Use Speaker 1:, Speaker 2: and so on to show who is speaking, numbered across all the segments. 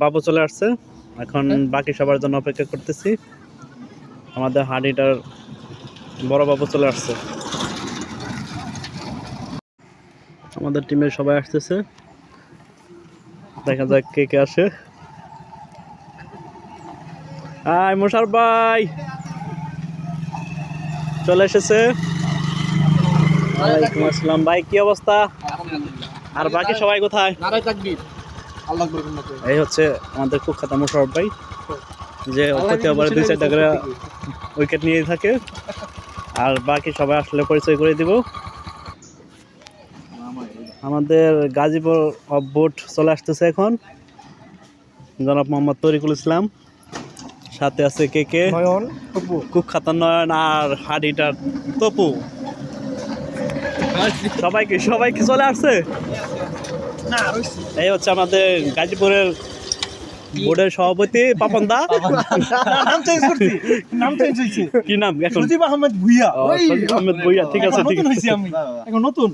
Speaker 1: বাবু চলে আসছে। এখন বাকি সবার জন্য অপেক্ষা করতেছি। আমাদের হাঁড়িটার বড় বাবু চলে আসছে। আমাদের টিমের সবাই আসতেছে। দেখা যাক কে কে আসে। আয় মোশার ভাই! চলে এসেছে। ওয়ালাইকুম আসসালাম। ভাই কি অবস্থা? আর বাকি সবাই কোথায়?
Speaker 2: তাকবীর।
Speaker 1: এই হচ্ছে আমাদের কুখ্যাত মোশারফ ভাই যে প্রতি ওভারে দুই চারটা করে উইকেট নিয়ে থাকে। আর বাকি সবাই আসলে পরিচয় করে দিব। আমাদের গাজীপুর অফ বোট চলে আসতেছে এখন। জনাব মোহাম্মদ তরিকুল ইসলাম। সাথে আছে কে কে? কুখ্যাত নয়ন আর হাডিটার তপু। সবাইকে সবাইকে চলে আসছে? এই হচ্ছে আমাদের গাজীপুরের বোর্ডের সভাপতি পাপন দা
Speaker 2: নাম চেঞ্জ করছি নাম চেঞ্জ হইছে
Speaker 1: কি নাম এখন?
Speaker 2: সুজিব আহমেদ ভুইয়া।
Speaker 1: আহমেদ ভুইয়া, ঠিক আছে, ঠিক আছে।
Speaker 2: আমি এখন নতুন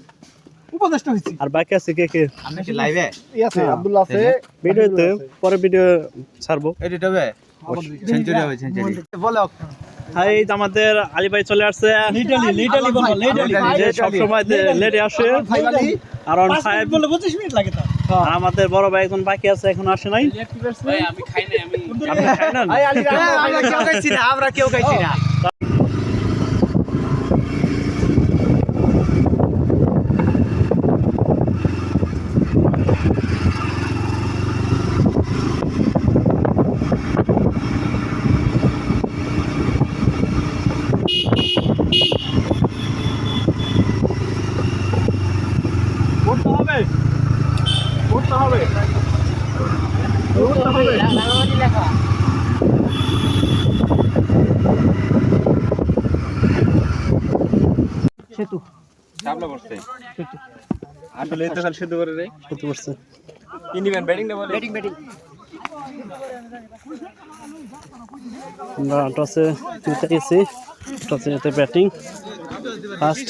Speaker 2: উপদেষ্টা হইছি
Speaker 1: আর বাকি আছে কে কে?
Speaker 3: আপনি কি লাইভে
Speaker 2: আছে আব্দুল্লাহ আছে
Speaker 1: ভিডিওতে পরে ভিডিও ছাড়বো।
Speaker 3: এডিট হবে? সেঞ্চুরি হবে সেঞ্চুরি
Speaker 2: বলে
Speaker 1: এই আমাদের আলী ভাই চলে আসছে।
Speaker 2: লিটালি লিটালি বলো লিটালি।
Speaker 1: যে সবসময় লেটে আসে।
Speaker 2: ভাই
Speaker 1: আর অন ফাইভ
Speaker 2: বলে 25 মিনিট লাগে
Speaker 1: আমাদের বড় ভাই এখন বাকি আছে এখন আসে নাই। আপনি খাই না
Speaker 2: ভাই আলী
Speaker 3: আমরা কেউ খাইছি না
Speaker 2: করতে হবে। করতে হবে। করতে সেতু।
Speaker 3: চাপলা পড়ছে। আসলে এত খাল শুদ্ধ করে রে
Speaker 1: করতে পারছে
Speaker 3: ইন্ডিপেন্ড ব্যাটিং না বলে ব্যাটিং ব্যাটিং
Speaker 1: আমরা টসে জিতে গেছি। টসে জিতে ব্যাটিং ফার্স্ট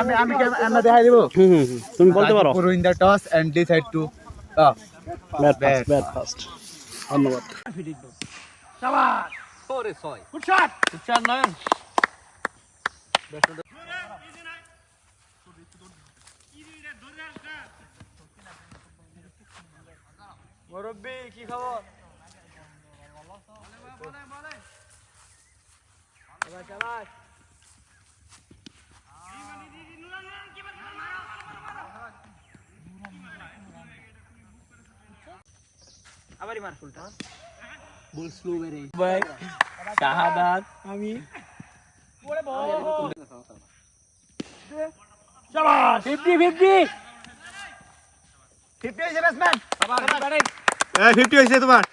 Speaker 3: আমি আমি আমরা দেখাই দেব।
Speaker 1: হুম হুম হুম। তুমি বলতে পারো।
Speaker 3: Win the toss and decide to
Speaker 1: bat first
Speaker 3: bat
Speaker 1: first ধন্যবাদ।
Speaker 2: মুরব্বি কি খবর? আবারই মার ফুলটা বল স্লো মেরে ভাই শাহাদাত আমি শাবাশ 50 50
Speaker 3: 50 হইছে ব্যাটসম্যান
Speaker 2: আবার ব্যাটিং
Speaker 3: এই 50 হইছে তোমার